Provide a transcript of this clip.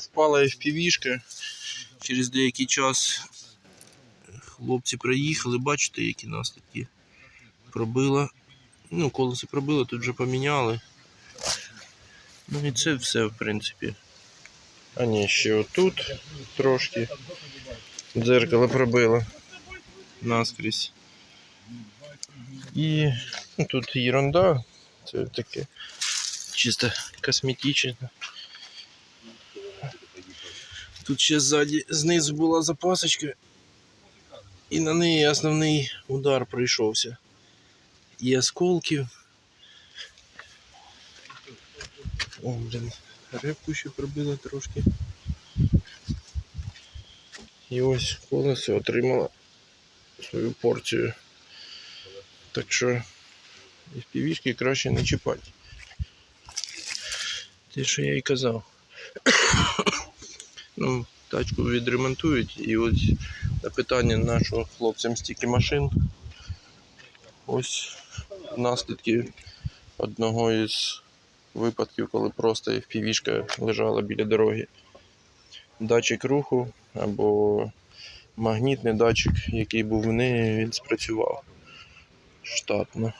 впала FPV-шка. Через деякий час хлопці приїхали, бачите, які наслідки пробило. Ну, колесо пробило, тут вже поміняли. Ну і це все, в принципі. А ні, ще отут трошки дзеркало пробило наскрізь. І ну, тут ерунда, це таке чисто косметичне. Тут ще ззаді, знизу була запасочка, і на неї основний удар прийшовся. І осколків. О, блін, рибку ще пробило трошки. І ось колесо отримало свою порцію. Так що із півішки краще не чіпати. Те, що я і казав. Ну, тачку відремонтують і ось на питання нашого хлопцям стільки машин. Ось наслідки одного із випадків, коли просто FPV-шка лежала біля дороги. Датчик руху або магнітний датчик, який був в неї, він спрацював штатно.